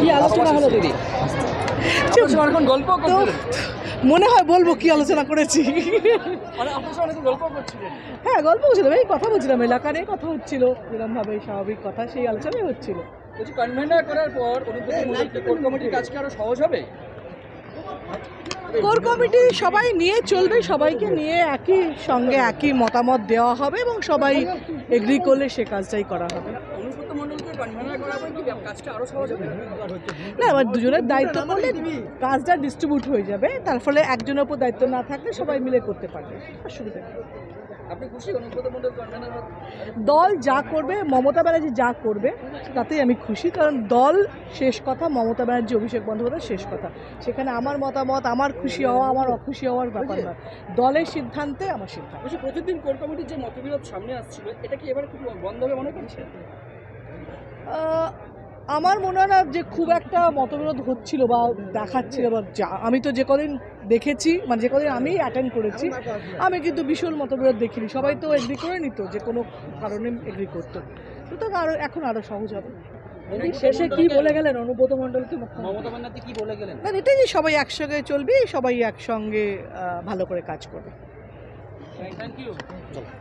কি আলোচনা হলো দিদি? গল্প মনে হয় বলব কি আলোচনা করেছি। মানে হ্যাঁ গল্প হচ্ছিল এই কথা বলছিলাম এলাকা নিয়ে কথা হচ্ছিল এরকমভাবে স্বাভাবিক কথা সেই আলোচনাই হচ্ছিল। করার পর কোর কমিটির কাজকে আরও সহজ হবে? কোর কমিটি সবাই নিয়ে চলবে সবাইকে নিয়ে একই সঙ্গে একই মতামত দেওয়া হবে এবং সবাই এগ্রি করলে সে কাজটাই করা হবে। না এবার দুজনের দায়িত্ব করলে কাজটা ডিস্ট্রিবিউট হয়ে যাবে তার ফলে একজনের উপর দায়িত্ব না থাকলে সবাই মিলে করতে পারবে। অসুবিধা দল যা করবে মমতা ব্যানার্জি যা করবে তাতেই আমি খুশি কারণ দল শেষ কথা মমতা ব্যানার্জি অভিষেক বন্দ্যোপাধ্যায় শেষ কথা। সেখানে আমার মতামত আমার খুশি হওয়া আমার অখুশি হওয়ার ব্যাপার নয় দলের সিদ্ধান্তে আমার সিদ্ধান্ত। প্রতিদিন কোর কমিটির যে মতবিরোধ সামনে আসছিল এটা কি এবার বন্ধ হবে মনে করছেন? আহ, আমার মনে হয় না যে খুব একটা মতবিরোধ হচ্ছিল বা দেখাচ্ছিল বা যা আমি তো যে কদিন দেখেছি মানে যে কদিন আমি অ্যাটেন্ড করেছি আমি কিন্তু ভীষণ মতবিরোধ দেখিনি। সবাই তো এগ্রি করে নিত যে কোনো কারণে এগ্রি করতো। সুতরাং আরও এখন আরও সহজ হবে। শেষে কি বলে গেলেন? অনুব্রত মণ্ডলকে মমতা ব্যানার্জি কি বলে গেলেন? না এটাই যে সবাই একসঙ্গে চলবে সবাই একসঙ্গে ভালো করে কাজ করবে। Thank you